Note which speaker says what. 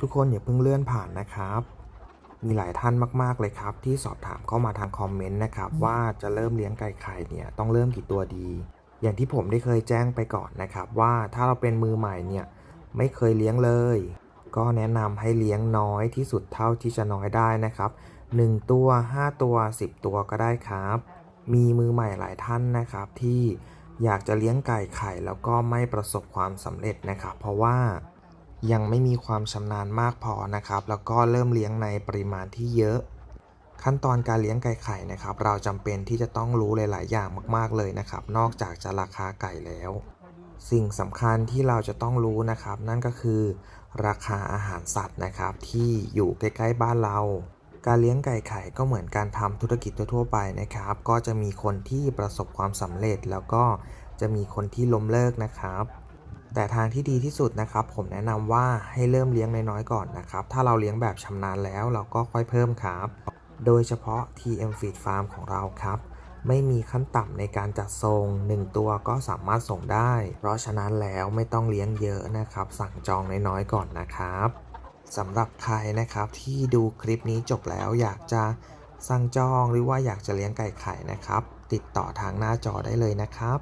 Speaker 1: ทุกคนอย่าเพิ่งเลื่อนผ่านนะครับ มีหลายท่านมาก ๆ เลยครับ ที่สอบถามเข้ามาทางคอมเมนต์นะครับว่าจะเริ่มเลี้ยงไก่ไข่เนี่ยต้องเริ่มกี่ตัวดี อย่างที่ผมได้เคยแจ้งไปก่อนนะครับ ว่าถ้าเราเป็นมือใหม่เนี่ยไม่เคยเลี้ยงเลย ก็แนะนำให้เลี้ยงน้อยที่สุดเท่าที่จะน้อยได้นะครับ 1 ตัว 5 ตัว 10 ตัวก็ได้ครับ มีมือใหม่หลายท่านนะครับที่อยากจะเลี้ยงไก่ไข่แล้วก็ไม่ประสบความสำเร็จนะครับ เพราะว่า ยังไม่มีความชำนาญมากพอนะครับ แล้วก็เริ่มเลี้ยงในปริมาณที่เยอะ ขั้นตอนการเลี้ยงไก่ไข่นะครับ เราจำเป็นที่จะต้องรู้หลาย ๆ อย่างมาก ๆ เลยนะครับ นอกจากจะราคาไก่แล้ว สิ่งสำคัญที่เราจะต้องรู้นะครับ นั่นก็คือราคาอาหารสัตว์นะครับที่อยู่ใกล้ ๆ บ้านเราการเลี้ยงไก่ไข่ก็เหมือนการทำธุรกิจทั่วๆไปนะครับ ก็จะมีคนที่ประสบความสำเร็จแล้วก็จะมีคนที่ล้มเลิกนะครับ แต่ทางที่ดีที่สุดนะครับ ผมแนะนำว่าให้เริ่มเลี้ยงน้อยๆก่อนนะครับ ถ้าเราเลี้ยงแบบชำนาญแล้วเราก็ค่อยเพิ่มครับ โดยเฉพาะ TM Feed Farm ของเราครับไม่มีขั้นต่ำในการจัดส่ง1 ตัวก็สามารถส่งได้ เพราะฉะนั้นแล้วไม่ต้องเลี้ยงเยอะนะครับ สั่งจองน้อยๆก่อนนะครับสำหรับใครนะครับที่ดูคลิปนี้จบแล้วอยากจะสั่งจองหรือว่าอยากจะเลี้ยงไก่ไข่นะครับ ติดต่อทางหน้าจอได้เลยนะครับ